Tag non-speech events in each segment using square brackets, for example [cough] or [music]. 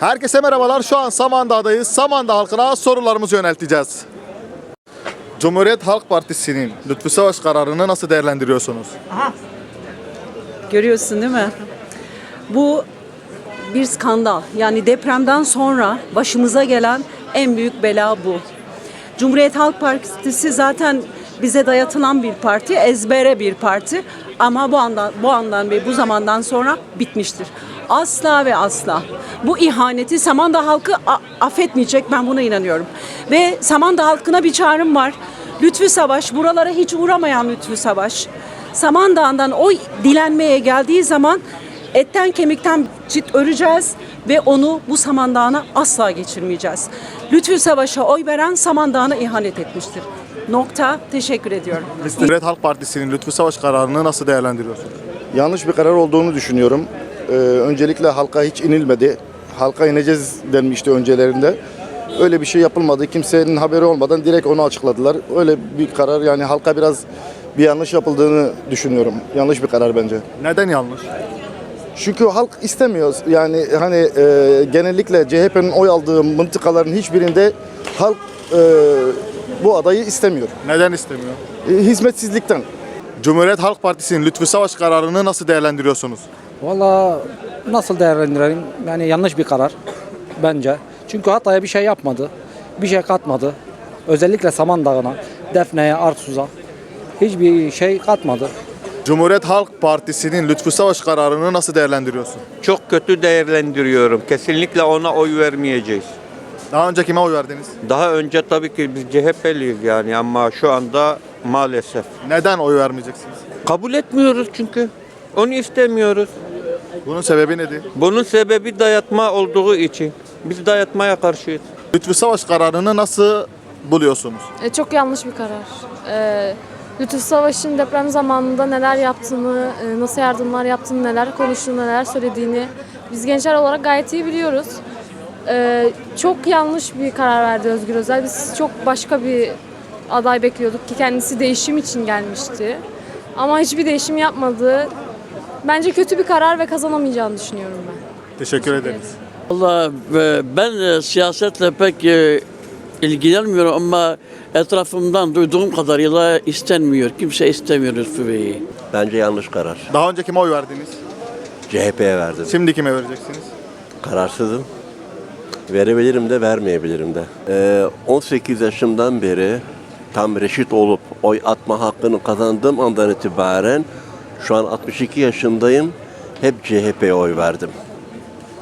Herkese merhabalar. Şu an Samandağ'dayız. Samandağ halkına sorularımızı yönelteceğiz. Cumhuriyet Halk Partisi'nin Lütfü Savaş kararını nasıl değerlendiriyorsunuz? Görüyorsun değil mi? Bu bir skandal. Yani depremden sonra başımıza gelen en büyük bela bu. Cumhuriyet Halk Partisi zaten bize dayatılan bir parti, ezbere bir parti ama bu andan bu andan ve bu zamandan sonra bitmiştir. Asla ve asla bu ihaneti Samandağ halkı affetmeyecek ben buna inanıyorum. Ve Samandağ halkına bir çağrım var. Lütfü Savaş, buralara hiç uğramayan Lütfü Savaş. Samandağ'dan o dilenmeye geldiği zaman etten kemikten çit öreceğiz ve onu bu Samandağ'ına asla geçirmeyeceğiz. Lütfü Savaş'a oy veren Samandağ'ına ihanet etmiştir. Nokta. Teşekkür ediyorum. Cumhuriyet Halk Partisi'nin Lütfü Savaş kararını nasıl değerlendiriyorsunuz? Yanlış bir karar olduğunu düşünüyorum. Ee, öncelikle halka hiç inilmedi. Halka ineceğiz denmişti öncelerinde. Öyle bir şey yapılmadı. Kimsenin haberi olmadan direkt onu açıkladılar. Öyle bir karar yani halka biraz bir yanlış yapıldığını düşünüyorum. Yanlış bir karar bence. Neden yanlış? Çünkü halk istemiyor. Yani hani e, genellikle CHP'nin oy aldığı mıntıkaların hiçbirinde halk e, bu adayı istemiyor. Neden istemiyor? E, hizmetsizlikten. Cumhuriyet Halk Partisi'nin Lütfü Savaş kararını nasıl değerlendiriyorsunuz? Valla nasıl değerlendirelim? Yani yanlış bir karar bence. Çünkü Hatay'a bir şey yapmadı. Bir şey katmadı. Özellikle Samandağ'ına, Defne'ye, Arsuz'a hiçbir şey katmadı. Cumhuriyet Halk Partisi'nin Lütfü Savaş kararını nasıl değerlendiriyorsun? Çok kötü değerlendiriyorum. Kesinlikle ona oy vermeyeceğiz. Daha önce kime oy verdiniz? Daha önce tabii ki biz CHP'liyiz yani ama şu anda maalesef. Neden oy vermeyeceksiniz? Kabul etmiyoruz çünkü. Onu istemiyoruz. Bunun sebebi nedir? Bunun sebebi dayatma olduğu için. Biz dayatmaya karşıyız. Lütfü Savaş kararını nasıl buluyorsunuz? E, çok yanlış bir karar. E, Lütfü Savaş'ın deprem zamanında neler yaptığını, e, nasıl yardımlar yaptığını, neler konuştuğunu, neler söylediğini biz gençler olarak gayet iyi biliyoruz. E, çok yanlış bir karar verdi Özgür Özel. Biz çok başka bir aday bekliyorduk ki kendisi değişim için gelmişti. Ama hiçbir değişim yapmadı. Bence kötü bir karar ve kazanamayacağını düşünüyorum ben. Teşekkür ederiz. Valla e, ben e, siyasetle pek e, ilgilenmiyorum ama etrafımdan duyduğum kadarıyla istenmiyor. Kimse istemiyor Lütfü Bey'i. Bence yanlış karar. Daha önce kime oy verdiniz? CHP'ye verdim. Şimdi kime vereceksiniz? Kararsızım. Verebilirim de vermeyebilirim de. Ee, 18 yaşımdan beri tam reşit olup oy atma hakkını kazandığım andan itibaren şu an 62 yaşındayım. Hep CHP'ye oy verdim.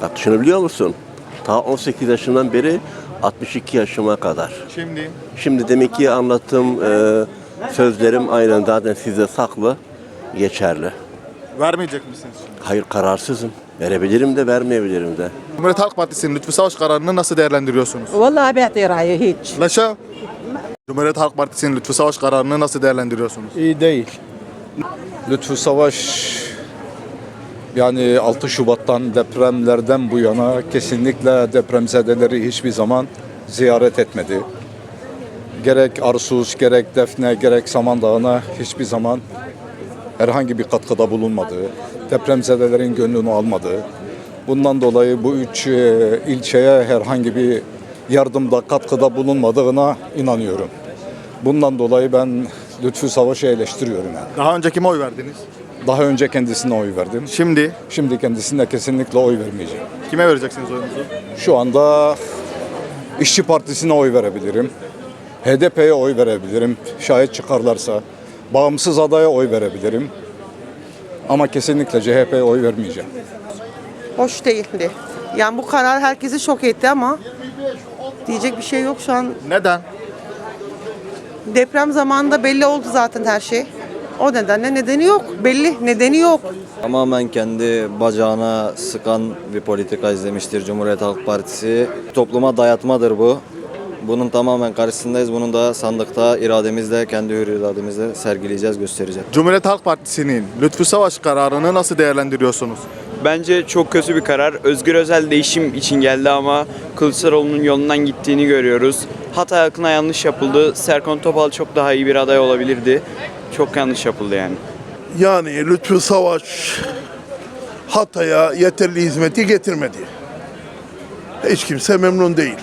Bak düşünebiliyor musun? Ta 18 yaşından beri 62 yaşıma kadar. Şimdi Şimdi demek ki anlattığım e, sözlerim aynen zaten size saklı, geçerli. Vermeyecek misiniz şimdi? Hayır kararsızım. Verebilirim de vermeyebilirim de. Cumhuriyet Halk Partisi'nin Lütfü Savaş kararını nasıl değerlendiriyorsunuz? Vallahi ben rayı hiç. Laşa. Cumhuriyet Halk Partisi'nin Lütfü Savaş kararını nasıl değerlendiriyorsunuz? İyi değil. Lütfü Savaş yani 6 Şubat'tan depremlerden bu yana kesinlikle depremzedeleri hiçbir zaman ziyaret etmedi. Gerek Arsuz, gerek Defne, gerek Samandağ'ına hiçbir zaman herhangi bir katkıda bulunmadı. Depremzedelerin gönlünü almadı. Bundan dolayı bu üç e, ilçeye herhangi bir yardımda, katkıda bulunmadığına inanıyorum. Bundan dolayı ben Lütfü Savaş'ı eleştiriyorum yani. Daha önce kime oy verdiniz? Daha önce kendisine oy verdim. Şimdi Şimdi kendisine kesinlikle oy vermeyeceğim. kime vereceksiniz oyunuzu? Şu anda İşçi Partisi'ne oy verebilirim. HDP'ye oy verebilirim. Şayet çıkarlarsa. Bağımsız adaya oy verebilirim. Ama kesinlikle CHP'ye oy vermeyeceğim. hoş değildi. Yani bu karar herkesi şok etti ama diyecek bir şey yok şu an. Neden? Deprem zamanında belli oldu zaten her şey. O nedenle nedeni yok. Belli nedeni yok. Tamamen kendi bacağına sıkan bir politika izlemiştir Cumhuriyet Halk Partisi. Topluma dayatmadır bu. Bunun tamamen karşısındayız. Bunun da sandıkta irademizle, kendi hür irademizle sergileyeceğiz, göstereceğiz. Cumhuriyet Halk Partisi'nin Lütfü Savaş kararını nasıl değerlendiriyorsunuz? Bence çok kötü bir karar. Özgür Özel değişim için geldi ama Kılıçdaroğlu'nun yolundan gittiğini görüyoruz. Hatay halkına yanlış yapıldı. Serkan Topal çok daha iyi bir aday olabilirdi. Çok yanlış yapıldı yani. Yani Lütfü Savaş Hatay'a yeterli hizmeti getirmedi. Hiç kimse memnun değil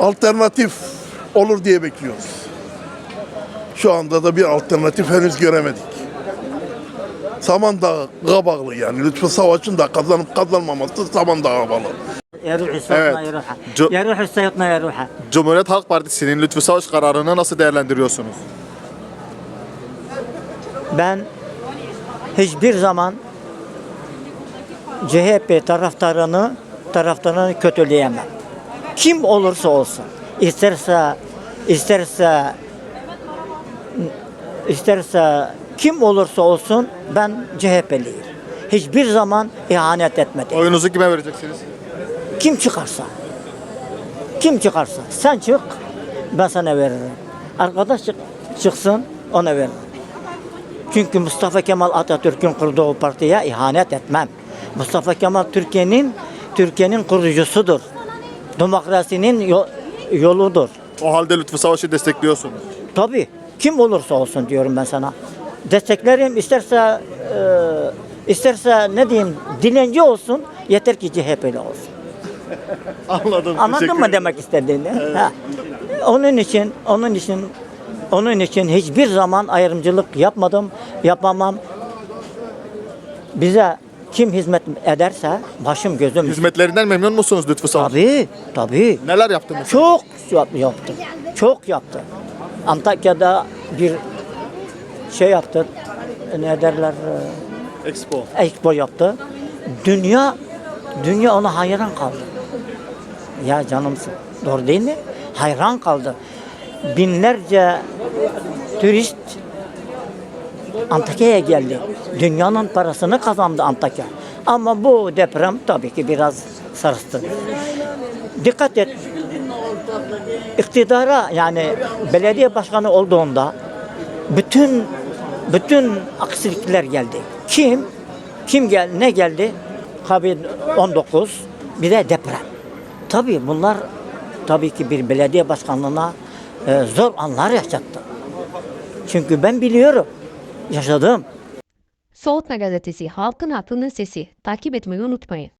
alternatif olur diye bekliyoruz. Şu anda da bir alternatif henüz göremedik. Samandağ'a bağlı yani. Lütfü Savaş'ın da kazanıp kazanmaması Samandağ'a bağlı. Evet. Cumhuriyet Halk Partisi'nin Lütfü Savaş kararını nasıl değerlendiriyorsunuz? Ben hiçbir zaman CHP taraftarını taraftarını kötüleyemem. Kim olursa olsun. isterse isterse isterse kim olursa olsun ben CHP'liyim. Hiçbir zaman ihanet etmedim. Oyunuzu kime vereceksiniz? Kim çıkarsa. Kim çıkarsa. Sen çık ben sana veririm. Arkadaş çık, çıksın ona veririm. Çünkü Mustafa Kemal Atatürk'ün kurduğu partiye ihanet etmem. Mustafa Kemal Türkiye'nin Türkiye'nin kurucusudur. Demokrasinin yo- yoludur. O halde Lütfü Savaş'ı destekliyorsunuz. Tabii kim olursa olsun diyorum ben sana. Desteklerim isterse e, isterse ne diyeyim dilenci olsun yeter ki CHP'li olsun. [laughs] Anladım. Anladın teşekkür mı ederim. demek istediğini? Ha. Onun için, onun için, onun için hiçbir zaman ayrımcılık yapmadım, yapamam. Bize kim hizmet ederse başım gözüm. Hizmetlerinden memnun musunuz Lütfü Savaş? Tabii, tabii. Neler yaptınız? Çok yap- yaptı. Çok yaptı. Antakya'da bir şey yaptı. Ne derler? e, Expo. Expo yaptı. Dünya dünya ona hayran kaldı. Ya canımsın. Doğru değil mi? Hayran kaldı. Binlerce turist Antakya'ya geldi. Dünyanın parasını kazandı Antakya. Ama bu deprem tabii ki biraz sarstı. Dikkat et. İktidara yani belediye başkanı olduğunda bütün bütün aksilikler geldi. Kim? Kim gel ne geldi? Covid 19 bir de deprem. Tabii bunlar tabii ki bir belediye başkanlığına e, zor anlar yaşattı. Çünkü ben biliyorum. Yaşadım. Soğutma Gazetesi halkın aklının sesi. Takip etmeyi unutmayın.